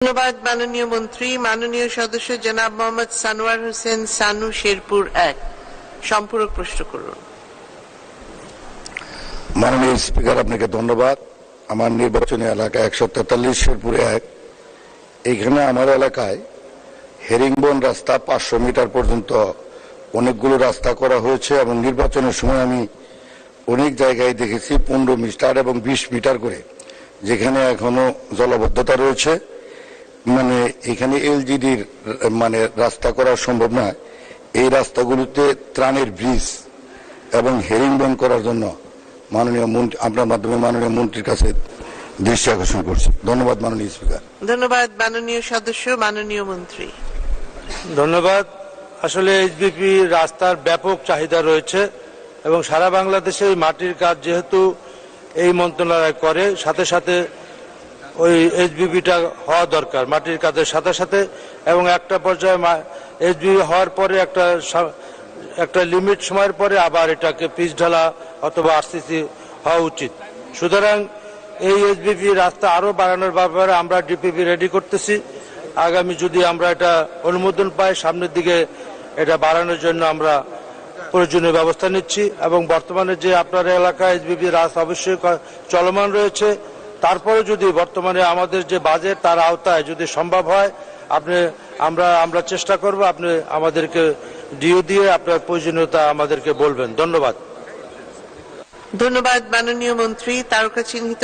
ধন্যবাদ মাননীয় মন্ত্রী। মাননীয় সদস্য জনাব মোহাম্মদ সানোয়ার হোসেন সানু শেরপুর এক। সম্পূরক প্রশ্ন করুন। মাননীয় স্পিকার, আপনাকে ধন্যবাদ। আমার নির্বাচনী এলাকা একশো তেতাল্লিশ, শেরপুরে এক। এখানে আমার এলাকায় হেরিংবন রাস্তা পাঁচশো মিটার পর্যন্ত অনেকগুলো রাস্তা করা হয়েছে এবং নির্বাচনের সময় আমি অনেক জায়গায় দেখেছি পনেরো মিটার এবং বিশ মিটার করে, যেখানে এখনও জলবদ্ধতা রয়েছে। মানে এখানে এলজিডির মানে রাস্তা করা সম্ভব নয়। এই রাস্তাগুলোতে ত্রাণের ব্রিজ এবং হেরিং হেরিংবন করার জন্য মাননীয় মন্ত্রী আপনার মাধ্যমে মাননীয় মন্ত্রীর কাছে দৃষ্টি আকর্ষণ করছি। ধন্যবাদ মাননীয় স্পিকার। ধন্যবাদ মাননীয় সদস্য মাননীয় মন্ত্রী। ধন্যবাদ। আসলে এইচবিপি রাস্তার ব্যাপক চাহিদা রয়েছে এবং সারা বাংলাদেশে এই মাটির কাজ যেহেতু এই মন্ত্রণালয় করে সাথে সাথে ওই এইচবিপিটা হওয়া দরকার, মাটির কাজের সাথে সাথে, এবং একটা পর্যায়ে এইচবিপি হওয়ার পরে একটা একটা লিমিট সময়ের পরে আবার এটাকে পিচ ঢালা অথবা আরসিসি হওয়া উচিত। সুতরাং এই এইচবিপি রাস্তা আরও বাড়ানোর ব্যাপারে আমরা ডিপিপি রেডি করতেছি। আগামী যদি আমরা এটা অনুমোদন পাই, সামনের দিকে এটা বাড়ানোর জন্য আমরা প্রয়োজনীয় ব্যবস্থা নিচ্ছি। এবং বর্তমানে যে আপনার এলাকায় এইচবিপি রাস্তা অবশ্যই চলমান রয়েছে। তারপরে যদি বর্তমানে আমাদের যে বাজেট তার আওতায় যদি সম্ভব হয়, আপনি, আমরা আমরা চেষ্টা করব, আপনি আমাদেরকে ডিও দিয়ে আপনার প্রয়োজনীয়তা আমাদেরকে বলবেন। ধন্যবাদ। ধন্যবাদ, মাননীয় মন্ত্রী। তারকা চিহ্নিত